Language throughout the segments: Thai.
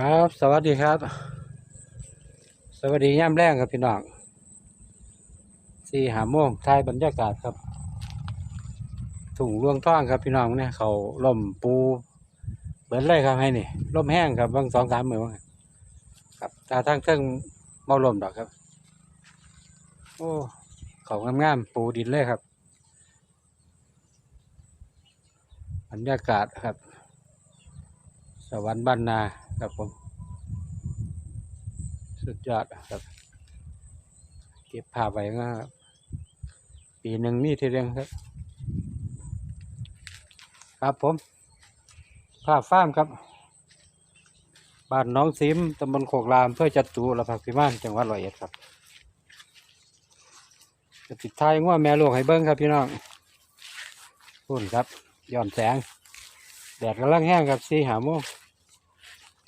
ครับ สวัสดีครับ สวัสดีย่ำแรงครับพี่น้องสี่หาโมงทายบรรยากาศครับถุงรวงท่องครับพี่น้องเนี่ยเขาล่มปูเบิดเลยครับให้นี่ล่มแห้งครับบางสองสามมือบ้างครับตาทั้งเทิงเมาล่มดอกครับ โอ้เขางามๆปูดินเลยครับ บรรยากาศครับ สวรรค์บ้านนา ครับผม สุดยอดครับ เก็บภาพไว้ก็ปีหนึ่งมีทีเดียวครับ ครับผมภาพฟ้ามครับ บ้านน้องซิมตำบลโคกรามเพื่อจัดตูระพักพิมานจังหวัดร้อยเอ็ดครับจะติดท้ายว่าแม่ลูกให้เบิ้งครับพี่น้องพุ่นครับย้อนแสง แดดกำลังแห้งครับสี่หาโมง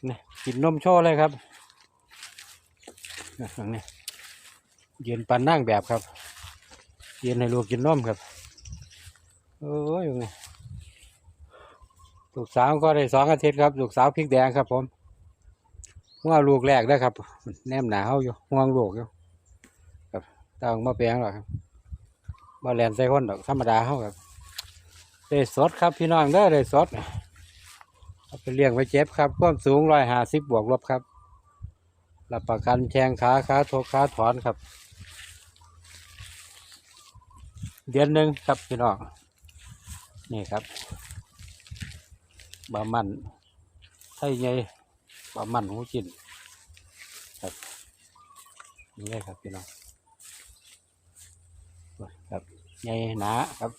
นี่กินนมโชว์เลยครับนี่ตรงนี้ยืนปันนั่งแบบครับยืนให้ลูกกินนมครับโอ้ยยังไงลูกสาวก็ได้สองอาทิตย์ครับลูกสาวพริกแดงครับ ผมห่วงลูกแรกได้ครับ แนมหนาวอยู่ห่วงลูกอยู่ครับต้องมาแปลงหรอกครับมาแลนใส่คนดอกธรรมดาเขาครับได้สดครับพี่น้องเด้อได้สด เอาไปเลี้ยงไว้เจ็บครับ ความสูงร้อยห้าสิบบวกลบครับรับประกันแชงขาขาโทขาถอนครับ เดือนหนึ่งครับพี่น้องนี่ครับบะมันไทยใหญ่บะมันหูจินครับนี่เลยครับพี่น้องครับใหญ่หนาครับ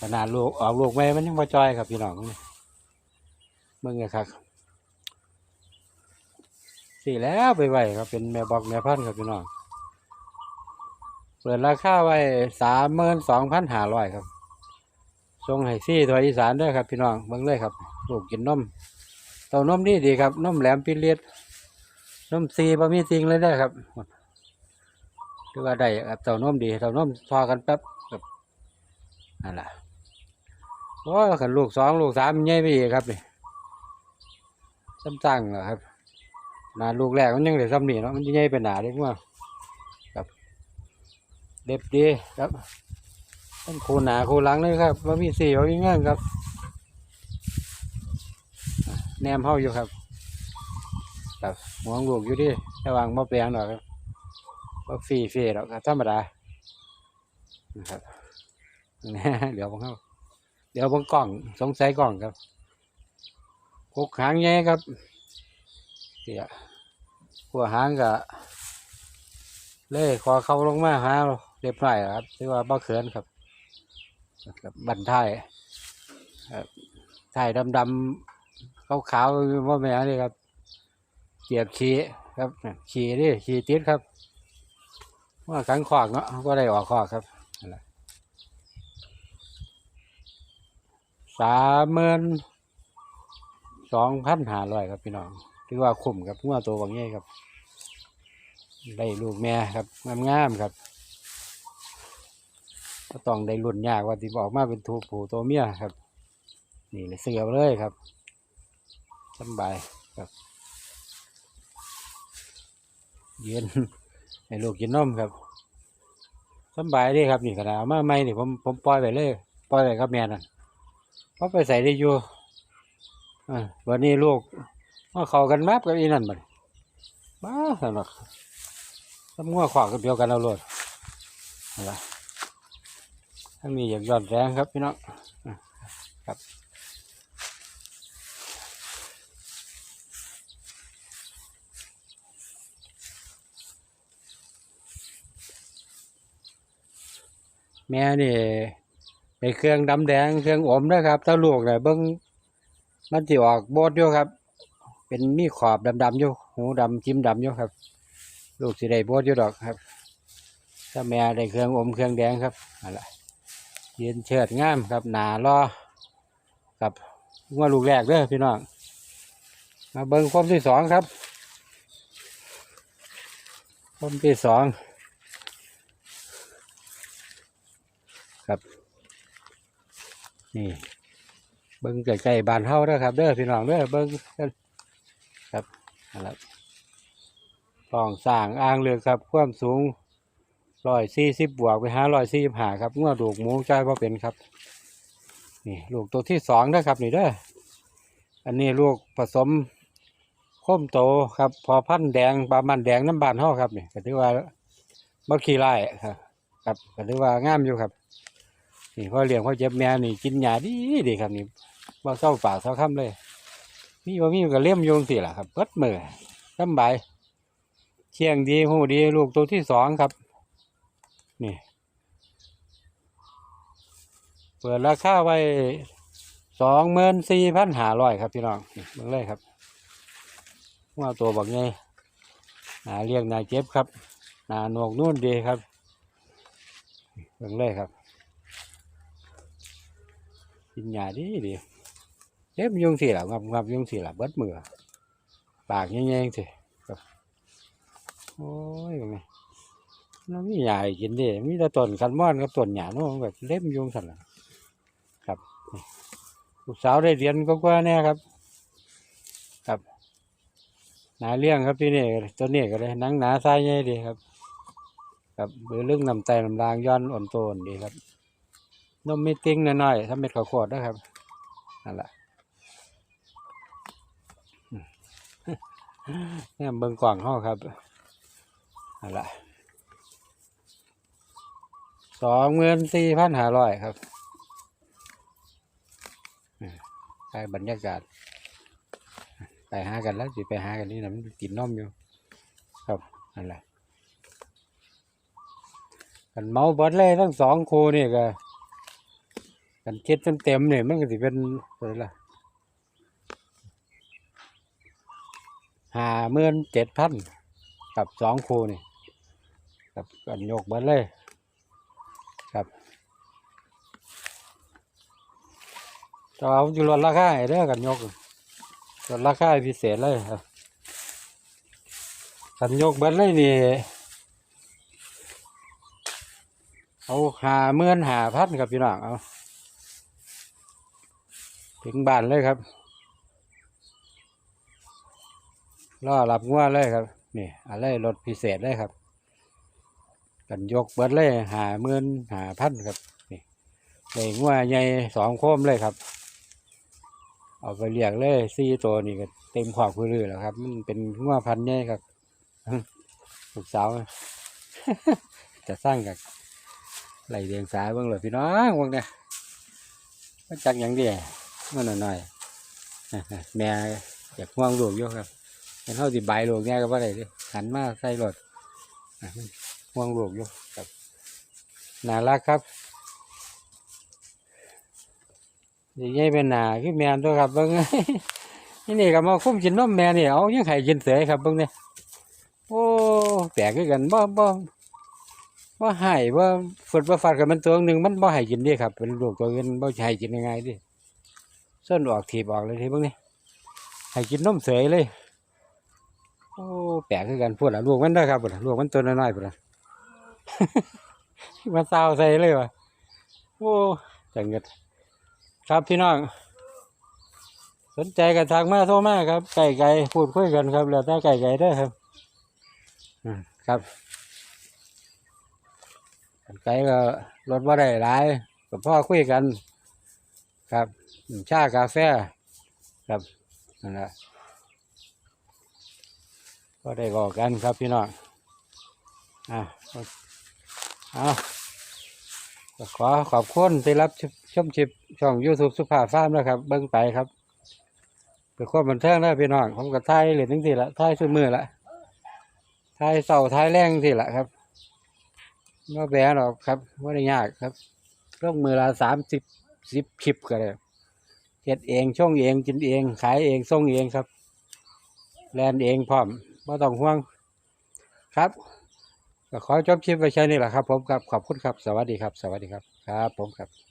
ขนาดลูกออกลูกแม่มันยังมาจอยครับพี่น้องนี่ มื่อไงครับสี่แล้วไปไหวครับเป็นแม่บอกแม่พันธุ์ครับพี่น้องเปิดราคาไว้สามหมื่นสองพันห้าร้อยครับส่งให้ซี่ตัวอีสานด้วยครับพี่น้องเบิ่งเลยครับลูกกินนมเต้านมนี่ดีครับนมแหลมปิเลียดนมซีบะมีจริงเลยได้ครับคือว่าได้ครับเต้านมดีเต้านมทอกันแป๊บครับนั่นแหละโอ้ขันลูกสองลูกสามใหญ่ไปอีกครับนี่ ซ้ำจังเหรอครับหนาลูกแรกมันยังเด็กซ้ำนี่เนาะมันจะใหญ่เป็นหนาเล็กมากครับเด็บดีครับต้นคูหนาคูลังเลยครับว่ามีสี่ว่ามีเงื่อนครับ แนมเฮาอยู่ครับครับหวงลูกอยู่ที่ระว่างมะเปียงหน่อยครับก็ฟรีฟรีหรอกครับธรรมดานะครับเดี๋ยวผมเข้าเดี๋ยวเบงกล่องสงสัยกล่องครับ กกหางแง่ครับเดี๋ยวหัวหางก็เล่คอเข้าลงมาหาเรียบร้อยครับถือว่าบ่เขินครับครับบันท้ายครับท้ายดำๆขาวๆว่าแม่นี่ครับเจียบขี้ครับขี้นี่ขี้ติดครับว่าขังขวากเนาะก็ได้ออกขวากครับสามหมื่น สองพันหาร้อยครับพี่น้องถือว่าคุ้มครับงัวตัวบางใหญ่ครับ ได้ลูกแม่ครับงามๆครับก็ต้องได้รุ่นยากว่าที่บอกมาเป็นทูผูตัวเมียครับ นี่เลยเสือเลยครับสบายครับเยืนให้ลูกกินนมครับสบายดีครับนี่ขนาดเอามาไม่นี่ผมผมปล่อยไปเลย ปล่อยไปครับแม่น่ะเขาะไปใส่ได้อยู่ วันนี้ลูกมาเข้ากันแมากับอีนั่นบัดบ้าสนุกทำงัวขวากันเดียวกันเอาโลดอะไรถ้ามีอยากยอนแรงครับพี่น้องครับแม่นี่ในเครื่องดำแดงเครื่องอมนะครับถ้าลูกเนี่ยเบิ้ง มันจะออกโบดอยู่ครับ เป็นมีขอบดำๆอยู่หูดำจิ้มดำอยู่ครับ ลูกสิได้โบดอยู่ดอกครับ ถ้าแม่ได้เครื่องอมเครื่องแดงครับอะไรยืนเชิดงามครับหนารอครับว่าลูกแรกเด้อพี่น้องมาเบิ้งความที่สองครับความที่สองครับนี่ เบิ้งใกล้ๆบานเฮาเด้อครับเด้อพี่น้องเด้อเบิ้งครับนั่นแหลองสร้างอ่างเรือครับ ความสูงร้อยสี่สิบบวกไปห้าร้อยสี่สิบห้าครับงัวดูกหมูใจว่าเป็นครับ นี่ลูกตัวที่สองนะครับ นี่เด้ออันนี้ลูกผสมโคมโตครับ พอพันแดงปลามันแดงน้ำบานห่อครับนี่ก็ถือว่าบักขี้ไล่ครับครับก็ถือว่างามอยู่ครับ นี่พ่อเลี้ยงพ่อเจ็บแม่นี่กินหญ้าดีดีครับนี่ บ่เศร้าป่าเศร้าค่ำเลย มีบ่มีก็เลี้ยมโยงสิล่ะครับเปิดมือสำบายเชียงดีหูดีลูกตัวที่สองครับ นี่ เปิดราคาไว้สองหมื่นสี่พันห้าร้อยครับพี่น้องนี่เบิ่งเลยครับว่าตัวบักไงนาเรียงนาเจ็บครับนาหนวกนู่นดีครับเบิ่งเลยครับกินหญ้าดีดี เล็บยุงสิล่ะงับงับยุงสิล่ะเบิดมือปากแง่ๆสิโอ้ยนไงน้ำมีหญ้าให้กินดิมีแต่ต้นคันม่อนกับต้นหญ้าโน้นแบบเล็บยุงสั่นล่ะครับลูกสาวได้เรียนก็กว่าแน่ครับ ครับหนาเลี้ยงครับพี่นี่ตัวนี้ก็เลยนังหนาทรายใหญ่ดีครับ ครับเบือลึกนำไตนำรางย้อนอ่อนโตนดีครับนมมีติ้งน้อยๆทำเม็ดข้าวโพดนะครับนั่นแหละอืม เนี่ยเบิ่งกล่องห้อครับนั่นแหละสองหมื่นสี่พันห้าร้อยครับอืมใช่บรรยากาศ ไปหากันแล้วสิไปหากันนี่นะมันกินนมอยู่ ครับนั่นแหละกันเมาบดเลยทั้งสองคูนี่ก็กันคิดเต็มเต็มๆเนี่ยมันก็สิเป็นอะไรล่ะ ห้าหมื่นเจ็ดพันกับสองคูนี่กับกันยกเบิดเลย ครับจะเอาอยู่ลดราคาให้เด้อกันยกลดราคาพิเศษเลยครับกันยกเบิดเลยนี่เอาหาหมื่อนหาพันครับพี่น้องเอาถึงบ้านเลยครับ รอรับงัวเลยครับ นี่อะไรรถพิเศษเลยครับ กันยกเบิดเลยหาหมื่นหาพันครับ นี่เลยงัวใหญ่สองโคมเลยครับ เอาไปเลี้ยงเลยสี่ตัวนี่ก็เต็มขอบพื้นเลยแล้วครับ มันเป็นงัวพันธุ์ใหญ่ครับลูกสาวจะสร้างกับไหลเดียงสายเบ้างเลยพี่น้องเบ้างเนี่ยมาจักอย่างเดียวเมื่อหน่อยแม่อยากห่วงลูกอยู่ครับ เห็นเขาสิบายลูกเนี่ยก็บ่ได้เดิหันมาใส่รถอะมันห่วงลูกอยู่ครับน่ารักครับนี่ยัยเป็นหนาคือแมนตัวครับเบิ้งนี่นี่ก็มาคุ้มกินนมแม่นี่เอายังไข่กินเสยครับเบิ้งเนี่ยโอ้แปลกกันบ่บ่บ่ให้บ่ฝุดบ่ฟัดกับมันตัวหนึ่งมันบ่ให้กินดิครับ เป็นลูกตัวอื่นบ่ให้กินยังไงดิส้นออกถีบออกเลยทีพวกนี้ให้กินนมเสยเลย โอ้แปลกคือกันพูดละลวกมันได้ครับพูดละลวกมันตัวน้อยๆพูดละมาซาวใส่เลยวะโอ้จังเงิดครับพี่น้อง สนใจกันทางมาโทรมาครับ ไก่ไก่พูดคุยกันครับแล้วแต่ไก่ไก่ได้ครับครับไก่ก็ลดว่าได้หลายกับพ่อคุยกัน ครับ ชากาแฟครับนั่นแหละ ก็ได้บอกกันครับพี่น้องอะเอาก็ขอขอบคุณที่รับชมชมชิปช่องยูทูบสุภาพฟาร์มนะครับ เบิ้งไปครับเพื่อความบันเทิงนะพี่น้องผมก็ถ่ายเหรียญทั้งทีละถ่ายสุดมือละถ่ายเสาถ่ายแรงทีละครับไม่แบหรอกครับไม่ได้ยากครับลงมือละสามสิบสิบคลิปก็ได้เฮ็ดเองช่องเองกินเอง ขายเองส่งเองครับ แลนเองพร้อม บ่ต้องห่วงครับก็ขอจบคลิปไว้ใช้นี่แหละครับ ผมครับขอบคุณครับ สวัสดีครับ สวัสดีครับ ครับ ผมครับ